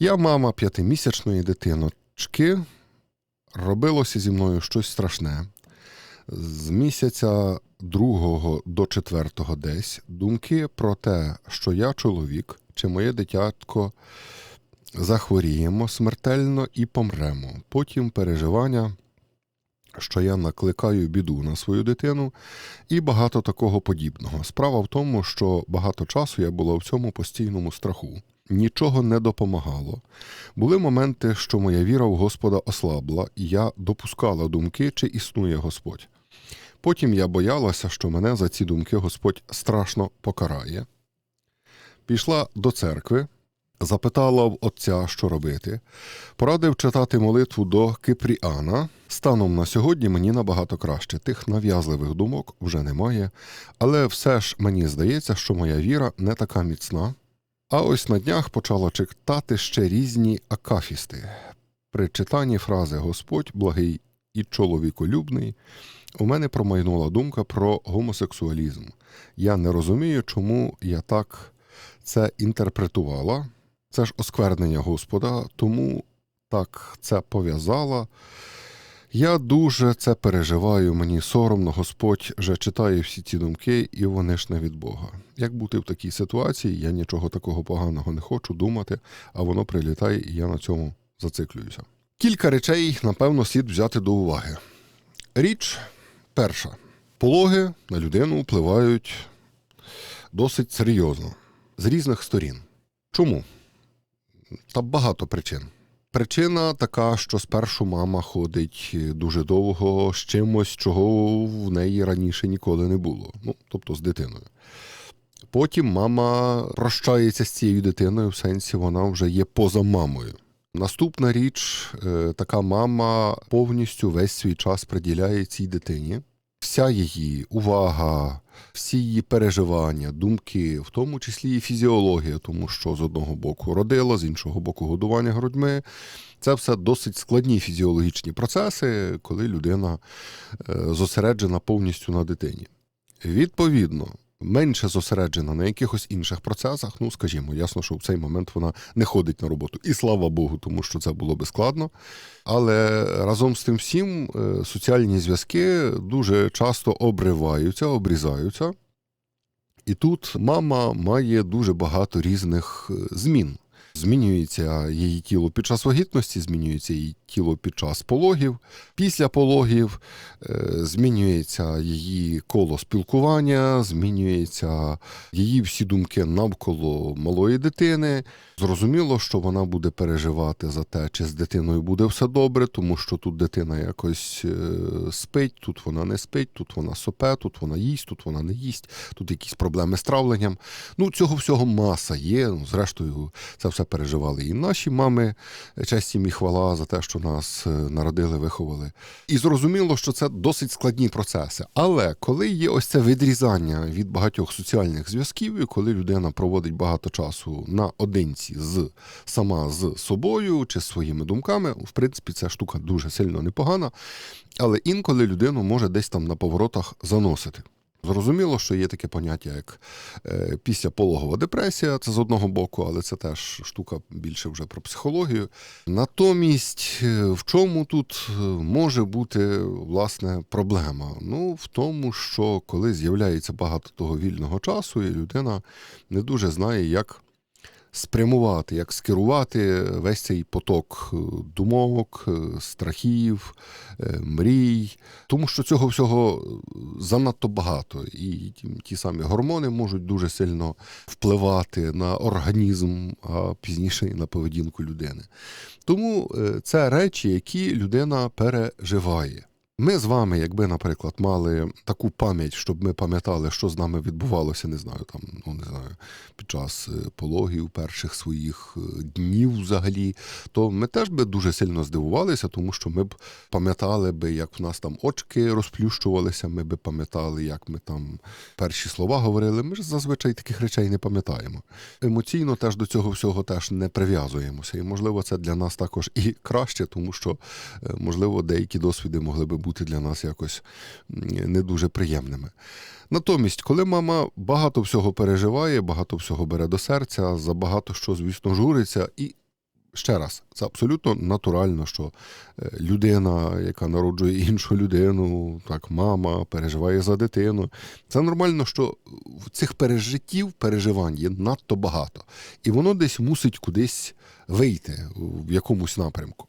Я мама п'ятимісячної дитиночки. Робилося зі мною щось страшне. З місяця другого до четвертого десь думки про те, що я чоловік чи моє дитятко захворіємо смертельно і помремо. Потім переживання, що я накликаю біду на свою дитину, і багато такого подібного. Справа в тому, що багато часу я була в цьому постійному страху. Нічого не допомагало. Були моменти, що моя віра в Господа ослабла, і я допускала думки, чи існує Господь. Потім я боялася, що мене за ці думки Господь страшно покарає. Пішла до церкви, запитала в отця, що робити, порадив читати молитву до Кипріана. Станом на сьогодні мені набагато краще. Тих нав'язливих думок вже немає, але все ж мені здається, що моя віра не така міцна. А ось на днях почала читати ще різні акафісти. При читанні фрази Господь благий і чоловіколюбний у мене промайнула думка про гомосексуалізм. Я не розумію, чому я так це інтерпретувала. Це ж осквернення Господа, тому так це пов'язала. Я дуже це переживаю, мені соромно, Господь вже читає всі ці думки, і вони ж не від Бога. Як бути в такій ситуації, я нічого такого поганого не хочу думати, а воно прилітає, і я на цьому зациклююся. Кілька речей, напевно, слід взяти до уваги. Річ перша: пологи на людину впливають досить серйозно з різних сторін. Чому? Та багато причин. Причина така, що спершу мама ходить дуже довго з чимось, чого в неї раніше ніколи не було. Ну, тобто з дитиною. Потім мама прощається з цією дитиною, в сенсі вона вже є поза мамою. Наступна річ, е, така мама повністю весь свій час приділяє цій дитині. Вся її увага, всі її переживання, думки, в тому числі і фізіологія, тому що з одного боку родила, з іншого боку, годування грудьми. Це все досить складні фізіологічні процеси, коли людина е, зосереджена повністю на дитині. Відповідно, менше зосереджена на якихось інших процесах. Ну, скажімо, ясно, що в цей момент вона не ходить на роботу. І слава Богу, тому що це було би складно. Але разом з тим всім е, соціальні зв'язки дуже часто обриваються, обрізаються. І тут мама має дуже багато різних е, змін. Змінюється її тіло під час вагітності, змінюється її тіло під час пологів. Після пологів е, змінюється її коло спілкування, змінюються її всі думки навколо малої дитини. Зрозуміло, що вона буде переживати за те, чи з дитиною буде все добре, тому що тут дитина якось е, спить, тут вона не спить, тут вона сопе, тут вона їсть, тут вона не їсть, тут якісь проблеми з травленням. Ну, цього всього маса є. Ну, Зрештою, це все переживали і наші мами. Честь їм і хвала за те, що нас е, народили, виховали. І зрозуміло, що це досить складні процеси. Але коли є ось це відрізання від багатьох соціальних зв'язків, і коли людина проводить багато часу наодинці з сама з собою чи своїми думками, в принципі, ця штука дуже сильно непогана. Але інколи людину може десь там на поворотах заносити. Зрозуміло, що є таке поняття, як е, післяпологова депресія, це з одного боку, але це теж штука більше вже про психологію. Натомість, е, в чому тут е, може бути власне проблема? Ну, в тому, що коли з'являється багато того вільного часу, і людина не дуже знає, як спрямувати, як скерувати весь цей поток е, думок, е, страхів, е, мрій, тому що цього всього занадто багато, і ті самі гормони можуть дуже сильно впливати на організм, а пізніше і на поведінку людини. Тому це речі, які людина переживає. Ми з вами, якби, наприклад, мали таку пам'ять, щоб ми пам'ятали, що з нами відбувалося, не знаю, там, ну не знаю, під час е, пологів, перших своїх е, днів взагалі, то ми теж би дуже сильно здивувалися, тому що ми б пам'ятали би, як в нас там очки розплющувалися, ми б пам'ятали, як ми там перші слова говорили. Ми ж зазвичай таких речей не пам'ятаємо. Емоційно теж до цього всього теж не прив'язуємося. І, можливо, це для нас також і краще, тому що, е, можливо, деякі досвіди могли би бути бути для нас якось не дуже приємними. Натомість, коли мама багато всього переживає, багато всього бере до серця, за багато що, звісно, журиться, і Ще раз, це абсолютно натурально, що е, людина, яка народжує іншу людину, так, мама переживає за дитину. Це нормально, що цих пережиттів, переживань є надто багато. І воно десь мусить кудись вийти в якомусь напрямку.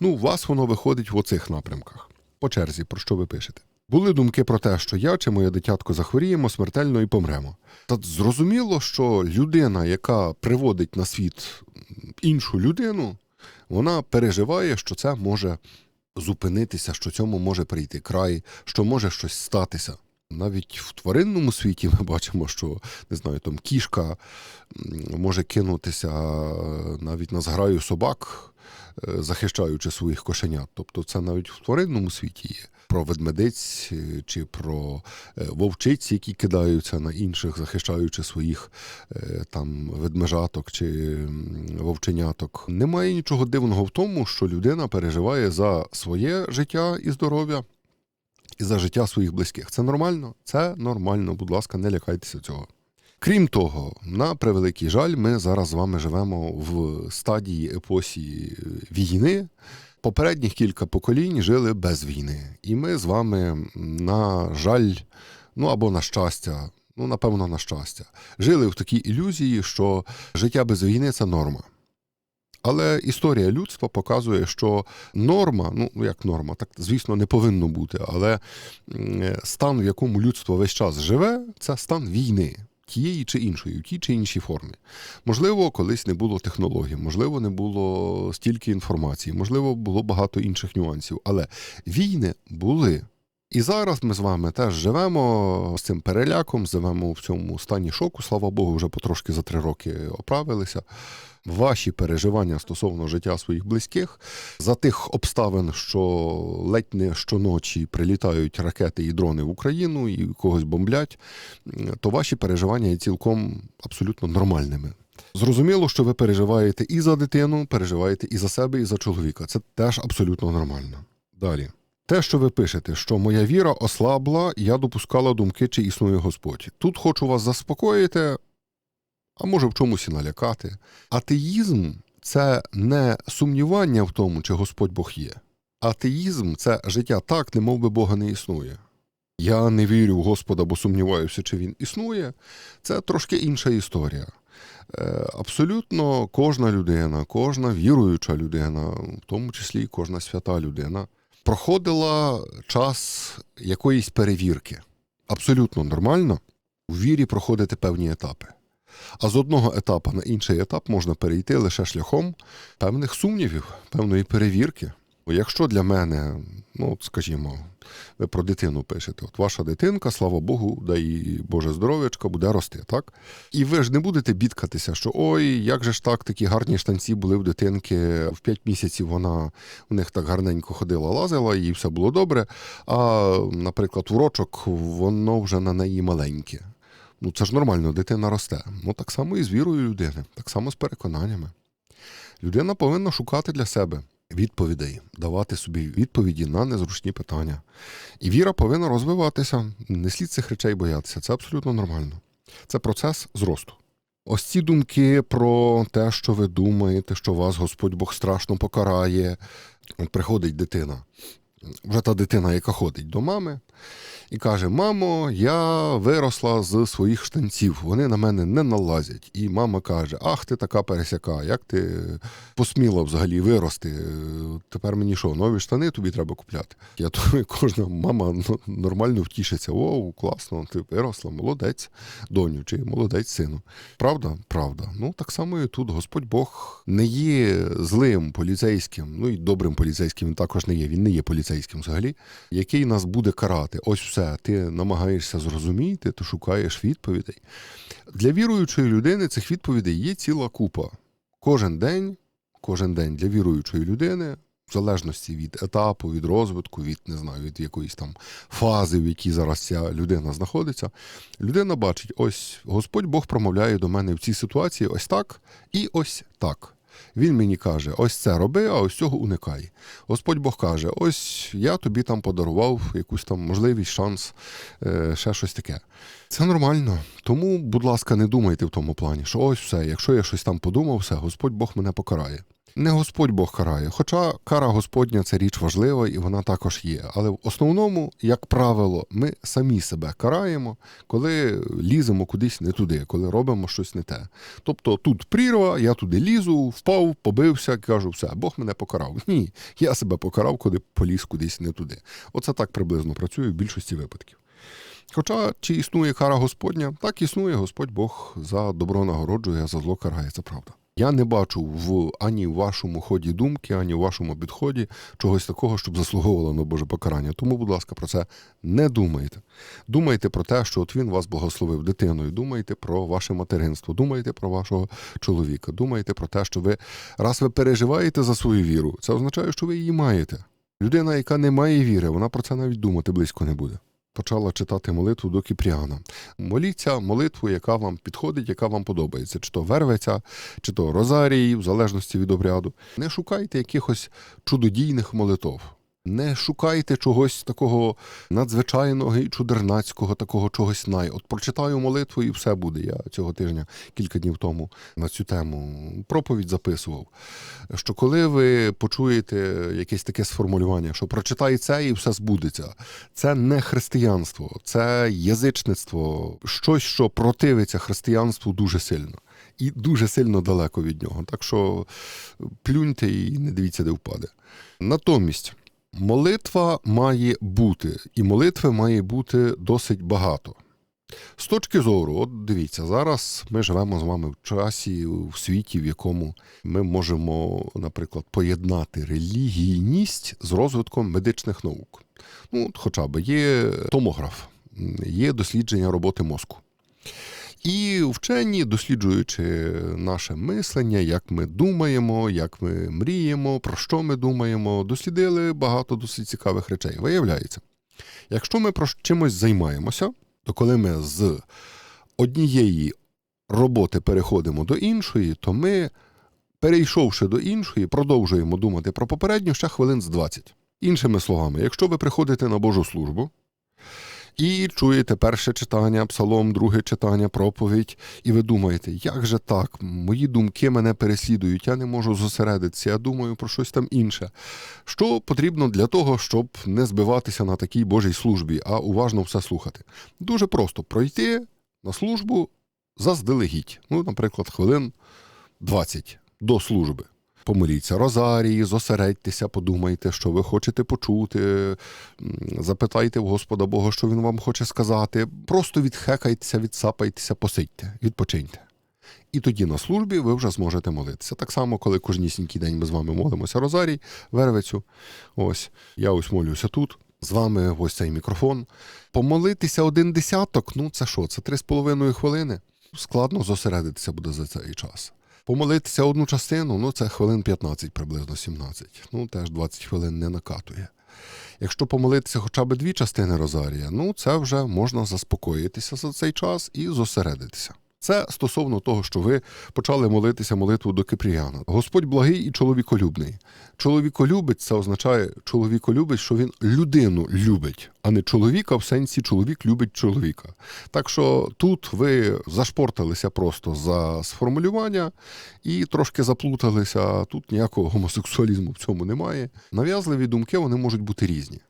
Ну, у вас воно виходить в оцих напрямках. По черзі, про що ви пишете? Були думки про те, що я чи моє дитятко захворіємо смертельно і помремо. Та зрозуміло, що людина, яка приводить на світ іншу людину, вона переживає, що це може зупинитися, що цьому може прийти край, що може щось статися. Навіть в тваринному світі ми бачимо, що не знаю, там кішка може кинутися навіть на зграю собак, захищаючи своїх кошенят. Тобто це навіть в тваринному світі є. Про ведмедиць е, чи про е, вовчиць, які кидаються на інших, захищаючи своїх е, там ведмежаток чи вовченяток. Немає нічого дивного в тому, що людина переживає за своє життя і здоров'я і за життя своїх близьких. Це нормально? Це нормально. Будь ласка, не лякайтеся цього. Крім того, на превеликий жаль, ми зараз з вами живемо в стадії епосі е, війни. Попередніх кілька поколінь жили без війни. І ми з вами, на жаль, ну або на щастя, ну напевно, на щастя, жили в такій ілюзії, що життя без війни це норма. Але історія людства показує, що норма, ну як норма, так звісно не повинно бути, але стан, в якому людство весь час живе, це стан війни. Тієї чи іншої, в тій чи іншій формі. Можливо, колись не було технологій, можливо, не було стільки інформації, можливо, було багато інших нюансів. Але війни були. І зараз ми з вами теж живемо з цим переляком, живемо в цьому стані шоку. Слава Богу, вже потрошки за три роки оправилися. Ваші переживання стосовно життя своїх близьких за тих обставин, що ледь не щоночі прилітають ракети і дрони в Україну і когось бомблять, то ваші переживання є цілком абсолютно нормальними. Зрозуміло, що ви переживаєте і за дитину, переживаєте і за себе, і за чоловіка. Це теж абсолютно нормально. Далі. Те, що ви пишете, що моя віра ослабла, я допускала думки, чи існує Господь. Тут хочу вас заспокоїти, а може в чомусь і налякати. Атеїзм це не сумнівання в тому, чи Господь Бог є. Атеїзм це життя так, немов би Бога не існує. Я не вірю в Господа, бо сумніваюся, чи він існує. Це трошки інша історія. Е, Абсолютно кожна людина, кожна віруюча людина, в тому числі і кожна свята людина, проходила час якоїсь перевірки. Абсолютно нормально у вірі проходити певні етапи. А з одного етапу на інший етап можна перейти лише шляхом певних сумнівів, певної перевірки. Якщо для мене, ну скажімо, ви про дитину пишете, от ваша дитинка, слава Богу, дай їй Боже здоров'ячка, буде рости, так? І ви ж не будете бідкатися, що ой, як же ж так, такі гарні штанці були в дитинки, в 5 місяців вона у них так гарненько ходила, лазила, і все було добре. А, наприклад, урочок, воно вже на неї маленьке. Ну це ж нормально, дитина росте. Ну так само і з вірою людини, так само з переконаннями. Людина повинна шукати для себе відповідей, давати собі відповіді на незручні питання. І віра повинна розвиватися. Не слід цих речей боятися. Це абсолютно нормально. Це процес зросту. Ось ці думки про те, що ви думаєте, що вас Господь Бог страшно покарає. Приходить дитина, вже та дитина, яка ходить до мами, і каже: Мамо, я виросла з своїх штанців, вони на мене не налазять. І мама каже: Ах, ти така пересяка, як ти посміла взагалі вирости? Тепер мені що, нові штани тобі треба купляти? Я думаю, кожна мама ну, нормально втішиться. О, класно, ти виросла, молодець, доню, чи молодець сину. Правда? Правда. Ну так само і тут Господь Бог не є злим поліцейським, ну і добрим поліцейським він також не є. Він не є поліцейським взагалі, який нас буде карати. Ось все, ти намагаєшся зрозуміти, ти шукаєш відповідей. Для віруючої людини цих відповідей є ціла купа. Кожен день, кожен день для віруючої людини, в залежності від етапу, від розвитку, від не знаю, від якоїсь там фази, в якій зараз ця людина знаходиться, людина бачить, ось Господь Бог промовляє до мене в цій ситуації ось так і ось так. Він мені каже: ось це роби, а ось цього уникай. Господь Бог каже: ось я тобі там подарував якусь там можливість, шанс, е, ще щось таке. Це нормально. Тому, будь ласка, не думайте в тому плані, що ось все, якщо я щось там подумав, все, Господь Бог мене покарає. Не Господь Бог карає, хоча кара Господня це річ важлива і вона також є. Але в основному, як правило, ми самі себе караємо, коли ліземо кудись не туди, коли робимо щось не те. Тобто тут прірва, я туди лізу, впав, побився, кажу, все, Бог мене покарав. Ні, я себе покарав, коли поліз кудись не туди. Оце так приблизно працює в більшості випадків. Хоча чи існує кара Господня, так існує, Господь Бог за добро нагороджує, а за зло карає, це правда. Я не бачу в ані в вашому ході думки, ані в вашому підході чогось такого, щоб заслуговувало на Боже покарання. Тому, будь ласка, про це не думайте. Думайте про те, що от він вас благословив дитиною. Думайте про ваше материнство, думайте про вашого чоловіка, думайте про те, що ви раз ви переживаєте за свою віру, це означає, що ви її маєте. Людина, яка не має віри, вона про це навіть думати близько не буде. Почала читати молитву до Кіпріана. Моліться молитву, яка вам підходить, яка вам подобається, чи то вервиця, чи то розарії, в залежності від обряду. Не шукайте якихось чудодійних молитов. Не шукайте чогось такого надзвичайного і чудернацького, такого чогось най. От прочитаю молитву і все буде. Я цього тижня, кілька днів тому, на цю тему проповідь записував. Що коли ви почуєте якесь таке сформулювання, що прочитай це і все збудеться, це не християнство, це язичництво, щось, що противиться християнству дуже сильно. І дуже сильно далеко від нього. Так що плюньте і не дивіться, де впаде. Натомість молитва має бути, і молитви має бути досить багато. З точки зору, от дивіться, зараз ми живемо з вами в часі, в світі, в якому ми можемо, наприклад, поєднати релігійність з розвитком медичних наук. Ну, от хоча б є томограф, є дослідження роботи мозку. І вчені, досліджуючи наше мислення, як ми думаємо, як ми мріємо, про що ми думаємо, дослідили багато досить цікавих речей. Виявляється, якщо ми про чимось займаємося, то коли ми з однієї роботи переходимо до іншої, то ми, перейшовши до іншої, продовжуємо думати про попередню ще хвилин з 20. Іншими словами, якщо ви приходите на Божу службу, і чуєте перше читання, псалом, друге читання, проповідь, і ви думаєте, як же так? Мої думки мене переслідують, я не можу зосередитися, я думаю про щось там інше. Що потрібно для того, щоб не збиватися на такій Божій службі, а уважно все слухати? Дуже просто пройти на службу заздалегідь. Ну, наприклад, хвилин 20 до служби. Помоліться розарії, зосередьтеся, подумайте, що ви хочете почути, запитайте в Господа Бога, що Він вам хоче сказати. Просто відхекайтеся, відсапайтеся, посидьте, відпочиньте. І тоді на службі ви вже зможете молитися. Так само, коли кожнісінький день ми з вами молимося розарій, вервицю. Ось я ось молюся тут. З вами ось цей мікрофон. Помолитися один десяток, ну це що? Це три з половиною хвилини. Складно зосередитися буде за цей час. Помолитися одну частину, ну це хвилин 15, приблизно 17. Ну, теж 20 хвилин не накатує. Якщо помолитися хоча б дві частини Розарія, ну це вже можна заспокоїтися за цей час і зосередитися. Це стосовно того, що ви почали молитися молитву до Кипріяна. Господь благий і чоловіколюбний. Чоловіколюбець це означає чоловіколюбець, що він людину любить, а не чоловіка в сенсі чоловік любить чоловіка. Так що тут ви зашпорталися просто за сформулювання і трошки заплуталися. Тут ніякого гомосексуалізму в цьому немає. Нав'язливі думки вони можуть бути різні.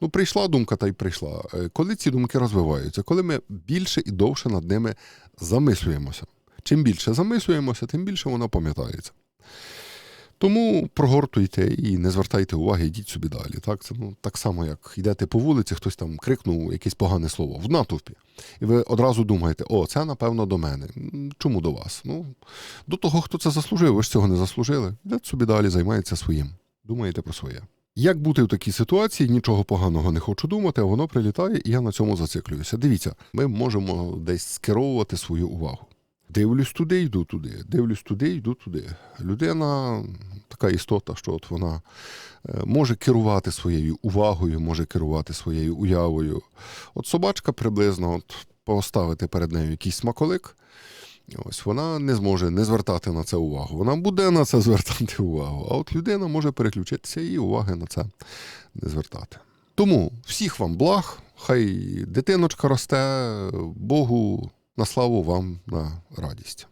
Ну, прийшла думка, та й прийшла. Коли ці думки розвиваються, коли ми більше і довше над ними замислюємося. Чим більше замислюємося, тим більше вона пам'ятається. Тому прогортуйте і не звертайте уваги, йдіть собі далі. Так Це, ну, так само, як йдете по вулиці, хтось там крикнув якесь погане слово в натовпі. І ви одразу думаєте, о, це напевно до мене. Чому до вас? Ну, До того, хто це заслужив, ви ж цього не заслужили. Йдете собі далі, займається своїм. Думаєте про своє. Як бути в такій ситуації, нічого поганого не хочу думати, а воно прилітає, і я на цьому зациклююся. Дивіться, ми можемо десь скеровувати свою увагу. Дивлюсь туди, йду туди, дивлюсь туди, йду туди. Людина така істота, що от вона може керувати своєю увагою, може керувати своєю уявою. От собачка приблизно от поставити перед нею якийсь смаколик. Ось вона не зможе не звертати на це увагу. Вона буде на це звертати увагу. А от людина може переключитися і уваги на це не звертати. Тому всіх вам благ, хай дитиночка росте, Богу на славу вам на радість.